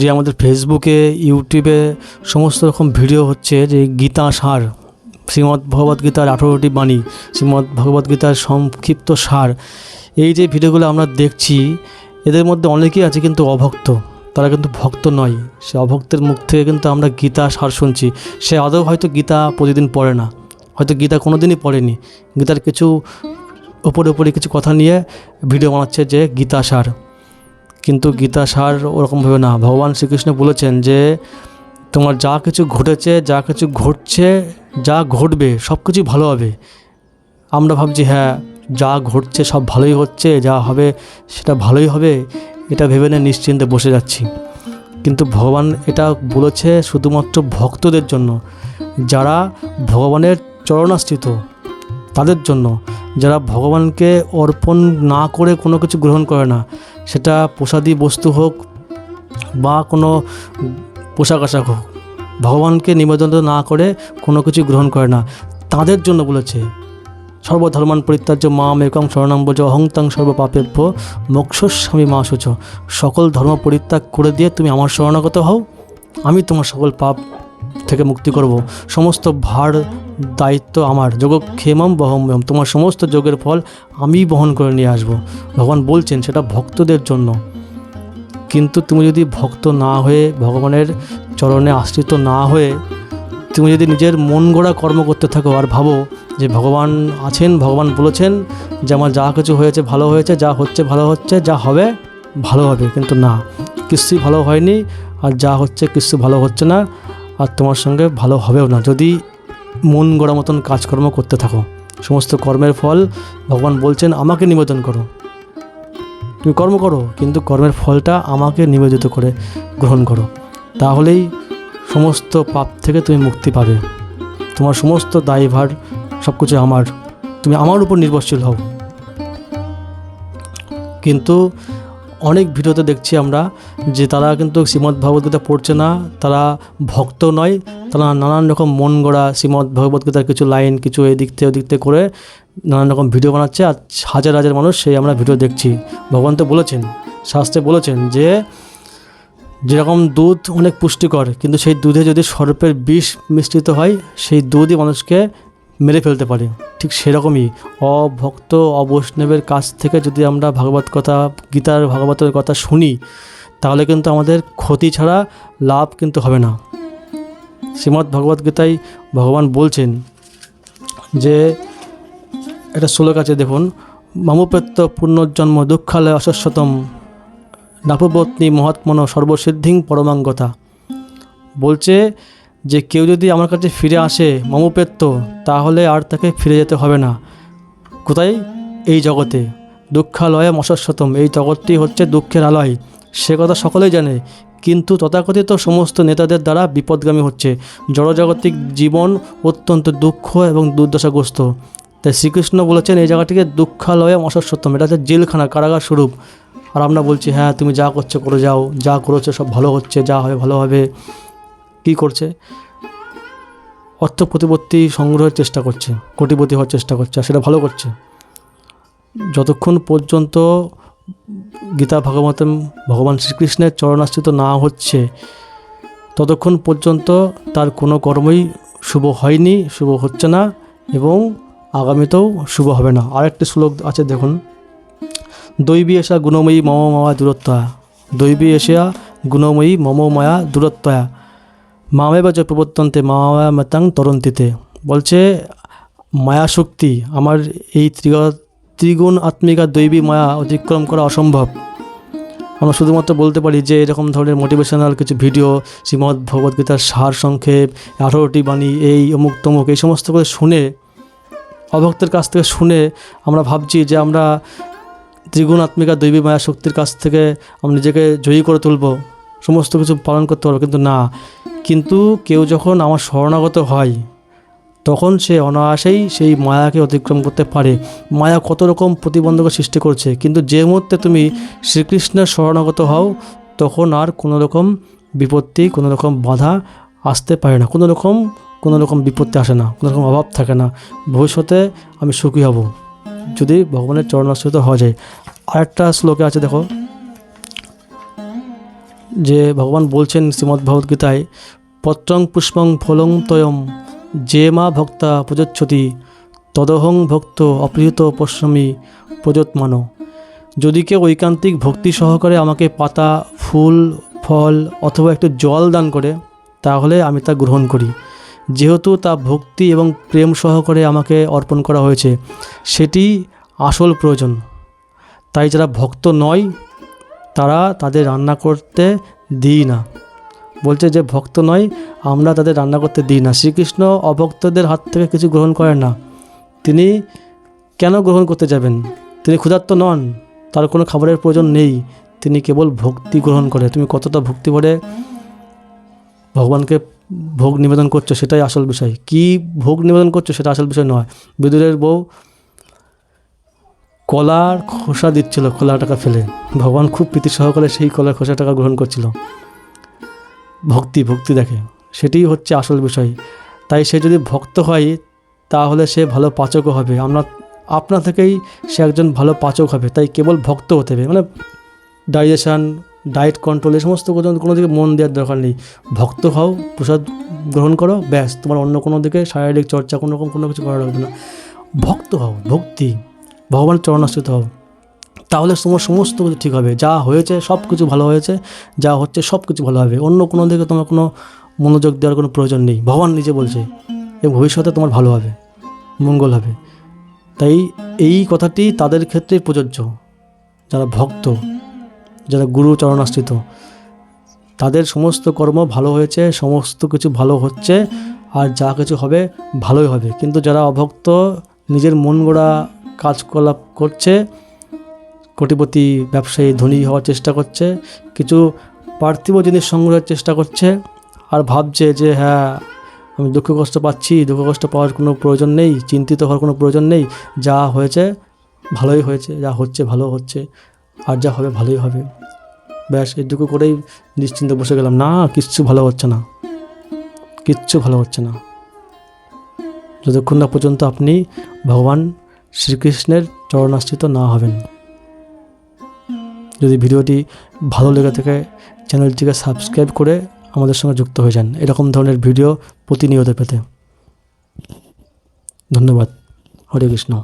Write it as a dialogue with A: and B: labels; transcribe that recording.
A: যে আমাদের ফেসবুকে ইউটিউবে সমস্ত রকম ভিডিও হচ্ছে যে গীতা সার, শ্রীমদ্ ভগবদ্গীতার আঠেরোটি বাণী, শ্রীমদ্ ভগবদ্গীতার সংক্ষিপ্ত সার। এই যে ভিডিওগুলো আমরা দেখছি, এদের মধ্যে অনেকেই আছে কিন্তু অভক্ত, তারা কিন্তু ভক্ত নয়। সে অভক্তের মুখ থেকে কিন্তু আমরা গীতা সার শুনছি। সে আদৌ হয়তো গীতা প্রতিদিন পড়ে না, হয়তো গীতা কোনো দিনই পড়েনি। গীতার কিছু ওপরে ওপরে কিছু কথা নিয়ে ভিডিও বানাচ্ছে যে গীতা সার। কিন্তু গীতা সার ওরকমভাবে না। ভগবান শ্রীকৃষ্ণ বলেছেন যে, তোমার যা কিছু ঘটেছে, যা কিছু ঘটছে, যা ঘটবে, সব কিছুই ভালো হবে। আমরা ভাবছি হ্যাঁ যা ঘটছে সব ভালোই হচ্ছে, যা হবে সেটা ভালোই হবে। এটা ভেবে নিয়ে নিশ্চিন্তে বসে যাচ্ছি। কিন্তু ভগবান এটা বলেছে শুধুমাত্র ভক্তদের জন্য। যারা ভগবানের চরণাস্থিত তাদের জন্য। যারা ভগবানকে অর্পণ না করে কোনো কিছু গ্রহণ করে না সেটা প্রসাদী বস্তু হোক বা কোনো পোশাক আশাক হোক, ভগবানকে নিবেদন না করে কোনো কিছু গ্রহণ করে না। তাদের জন্য বলেছে, সর্বধর্মান পরিত্যাজ্য মাম একম শরণাম্বজ অহংতাং সর্বপাপেভ্য মোক্ষস্বামী মা শুচ। সকল ধর্ম পরিত্যাগ করে দিয়ে তুমি আমার শরণাগত হও। আমি তোমার সকল পাপ থেকে মুক্তি করব। সমস্ত ভার, দায়িত্ব আমার। যোগ যোগক্ষেমম বহম্যম। তোমার সমস্ত যোগের ফল আমি বহন করে নিয়ে আসব। ভগবান বলছেন সেটা ভক্তদের জন্য। কিন্তু তুমি যদি ভক্ত না হয়ে ভগবানের চরণে আশ্রিত না হয়ে তুমি যদি নিজের মন গড়া কর্ম করতে থাকো আর ভাবো যে ভগবান আছেন, ভগবান বলেছেন যে আমার যা কিছু হয়েছে ভালো হয়েছে, যা হচ্ছে ভালো হচ্ছে, যা হবে ভালো হবে। কিন্তু না, কিছুই ভালো হয়নি আর যা হচ্ছে কিছু ভালো হচ্ছে না। আর তোমার সঙ্গে ভালো হবেও না। যদি মন গড়া মতন কাজকর্ম করতে থাকো, সমস্ত কর্মের ফল ভগবান বলছেন আমাকে নিবেদন করো। তুমি কর্ম করো, কিন্তু কর্মের ফলটা আমাকে নিবেদিত করে গ্রহণ করো। তাহলেই সমস্ত পাপ থেকে তুমি মুক্তি পাবে। তোমার সমস্ত দায়ভার সব কিছু আমার। তুমি আমার উপর নির্ভরশীল হও। কিন্তু অনেক ভিডিওতে দেখছি আমরা যে তারা কিন্তু শ্রীমদ্ ভগবদ্গীতা পড়ছে না, তারা ভক্ত নয়, তারা নানান রকম মন গড়া শ্রীমদ্ ভগবদ্গীতার কিছু লাইন, কিছু এদিক থেকে ওদিক থেকে করে নানান রকম ভিডিও বানাচ্ছে আর হাজার হাজার মানুষ সেই আমরা ভিডিও দেখছি। ভগবান তো বলেছেন, শাস্ত্রে বলেছেন যে যেরকম দুধ অনেক পুষ্টিকর, কিন্তু সেই দুধে যদি সর্পের বিষ মিশ্রিত হয়, সেই দুধই মানুষকে মেরে ফেলতে পারে। ঠিক সেরকমই অভক্ত অবৈষ্ণবের কাছ থেকে যদি আমরা ভাগবত কথা, গীতার ভাগবতের কথা শুনি, তাহলে কিন্তু আমাদের ক্ষতি ছাড়া লাভ কিন্তু হবে না। শ্রীমদ্ ভগবদ্গীতায় ভগবান বলছেন যে, এটা শ্লোক আছে দেখুন মামুপেত্য পুনর্জন্ম দুঃখালয় অশস্বতম নাপবত্নী মহাত্মন সর্বসিদ্ধিং পরমাঙ্গতা। বলছে যে কেউ যদি আমার কাছে ফিরে আসে মমপেত্য তাহলে আর তাকে ফিরে যেতে হবে না। কোথায়? এই জগতে। দুঃখালয়ে মশস্বতম এই জগৎটি হচ্ছে দুঃখের আলয়। সে কথা সকলেই জানে, কিন্তু তথাকথিত সমস্ত নেতাদের দ্বারা বিপদগামী হচ্ছে। জড়জাগতিক জীবন অত্যন্ত দুঃখ এবং দুর্দশাগ্রস্ত। তাই শ্রীকৃষ্ণ বলেছেন, এই জায়গাটিকে দুঃখালয়ে মশস্বতম এটা হচ্ছে জেলখানা, কারাগার স্বরূপ। আর আমরা বলছি হ্যাঁ তুমি যা করছ, করে, যাও। যা করেছ, সব ভালো হচ্ছে। যা হবে, ভালো হবে। কী করছে? অর্থ প্রতিপত্তি সংগ্রহের চেষ্টা করছে, কোটিপতি হওয়ার চেষ্টা করছে, আর সেটা ভালো করছে। যতক্ষণ পর্যন্ত গীতা ভাগবতম, ভগবান শ্রীকৃষ্ণের চরণাশ্রিত না হচ্ছে, ততক্ষণ পর্যন্ত তার কোনো কর্মই শুভ হয়নি, শুভ হচ্ছে না এবং আগামীতেও শুভ হবে না। আরেকটি শ্লোক আছে দেখুন। দৈবী এসা গুণময়ী মম মায়া দূরত্বয়া। দৈবী এসিয়া গুণময়ী মম মায়া দূরত্বয়া। মামেবা যে প্রবর্তন্তে মেতাং তরন্তিতে। বলছে, মায়া শক্তি, আমার এই ত্রিগ, ত্রিগুণ আত্মিকা দৈবী মায়া অতিক্রম করা অসম্ভব। আমরা শুধুমাত্র বলতে পারি যে, এরকম ধরনের মোটিভেশনাল কিছু ভিডিও, শ্রীমদ্ ভগবদ্গীতার সার সংক্ষেপ, আঠারোটি বাণী, এই অমুক তমুক, এই সমস্ত করে শুনে, অভক্তের কাছ থেকে শুনে আমরা ভাবছি যে, আমরা ত্রিগুণ আত্মিকা দৈবী মায়া শক্তির কাছ থেকে আমরা নিজেকে জয়ী করে তুলব, সমস্ত কিছু পালন করতে পারব। কিন্তু না কিন্তু কেউ যখন আমার শরণাগত হয়, তখন সে অনায়াসেই সেই মায়াকে অতিক্রম করতে পারে। মায়া কত রকম প্রতিবন্ধকের সৃষ্টি করছে, কিন্তু যে মুহূর্তে তুমি শ্রীকৃষ্ণের শরণাগত হও, তখন আর কোনো রকম বিপত্তি, কোনো রকম বাধা আসতে পারে না। কোনো রকম কোনো রকম বিপত্তি আসে না, কোনো রকম অভাব থাকে না। ভবিষ্যতে আমি সুখী হব, যদি ভগবানের চরণাশ্রিত হওয়া যায়। আরেকটা শ্লোকে আছে, দেখো। যে ভগবান বলছেন শ্রীমদ্ ভগবদ্গীতায় পত্রং পুষ্পং ফলং তয়ম যে মা ভক্তা প্রযোচ্ছতি, তদহং ভক্ত অপৃহিত পশ্রমী প্রযোৎমানো। যদি কেউ ঐকান্তিক ভক্তি সহকারে আমাকে পাতা, ফুল, ফল অথবা একটু জল দান করে, তাহলে আমি তা গ্রহণ করি। যেহেতু তা ভক্তি এবং প্রেম সহকারে আমাকে অর্পণ করা হয়েছে, সেটি আসল প্রয়োজন। তাই যারা ভক্ত নয় তারা তাদের রান্না করতে দিই না। বলছে যে, ভক্ত নয় আমরা তাদের রান্না করতে দিই না। শ্রীকৃষ্ণ অভক্তদের হাত থেকে কিছু গ্রহণ করেন না। তিনি কেন গ্রহণ করতে যাবেন? তিনি ক্ষুধার্ত নন, তার কোনো খাবারের প্রয়োজন নেই। তিনি কেবল ভক্তি গ্রহণ করে। তুমি কতটা ভক্তি ভরে ভগবানকে ভোগ নিবেদন করছ, সেটাই আসল বিষয়। কি ভোগ নিবেদন করছ, সেটা আসল বিষয় নয়। বিদুরের বউ কলার খোসা দিচ্ছিল কলা টাকা ফেলে। ভগবান খুব প্রীতি সহকারে সেই কলার খোসা টাকা গ্রহণ করছিল। ভক্তি ভক্তি দেখে। সেটিই হচ্ছে আসল বিষয়। তাই সে যদি ভক্ত হয়, তাহলে সে ভালো পাচকও হবে। আমরা আপনা থেকেই সে একজন ভালো পাচক হবে। তাই কেবল ভক্ত হতে হবে। মানে ডাইজেশান ডায়েট কন্ট্রোল এই সমস্ত কোনো দিকে মন দেওয়ার দরকার নেই। ভক্ত হও, প্রসাদ গ্রহণ করো, ব্যাস। তোমার অন্য কোনো দিকে শারীরিক চর্চা কোনো রকম কোনো কিছু করা লাগবে না। ভক্ত হও, ভক্তি। ভগবানের চরণাশ্রিত হও তাহলে তোমার সমস্ত কিছু ঠিক হবে। যা হয়েছে সব কিছু ভালো হয়েছে, যা হচ্ছে সব কিছু ভালো হবে। অন্য কোনো দিকে তোমার কোনো মনোযোগ দেওয়ার কোনো প্রয়োজন নেই। ভগবান নিজে বলছে এবং ভবিষ্যতে তোমার ভালো হবে, মঙ্গল হবে। তাই এই কথাটি তাদের ক্ষেত্রেই প্রযোজ্য। যারা ভক্ত, যারা গুরু চরণাশ্রিত তাদের সমস্ত কর্ম ভালো হয়েছে, সমস্ত কিছু ভালো হচ্ছে, আর যা কিছু হবে ভালোই হবে। কিন্তু যারা অভক্ত, নিজের মন গড়া কাজকলাপ করছে, কোটিপতি ব্যবসায়ী ধনী হওয়ার চেষ্টা করছে, কিছু পার্থিব জিনিস সংগ্রহের চেষ্টা করছে, আর ভাবছে যে হ্যাঁ আমি দুঃখ কষ্ট পাচ্ছি, দুঃখ কষ্ট পাওয়ার কোনো প্রয়োজন নেই, চিন্তিত হওয়ার কোনো প্রয়োজন নেই, যা হয়েছে ভালোই হয়েছে, যা হচ্ছে ভালো হচ্ছে, আর যা হবে ভালোই হবে। ব্যাস এটুকু করেই নিশ্চিন্তে বসে গেলাম। না, কিচ্ছু ভালো হচ্ছে না। কিচ্ছু ভালো হচ্ছে না। যতক্ষণ না পর্যন্ত আপনি ভগবান শ্রীকৃষ্ণের চরণাশ্রিত না হবেন। যদি ভিডিওটি ভালো লেগে থাকে, চ্যানেলটিকে সাবস্ক্রাইব করে আমাদের সঙ্গে যুক্ত হয়ে যান। এরকম ধরনের ভিডিও প্রতিনিয়ত পেতে। ধন্যবাদ। হরে কৃষ্ণ।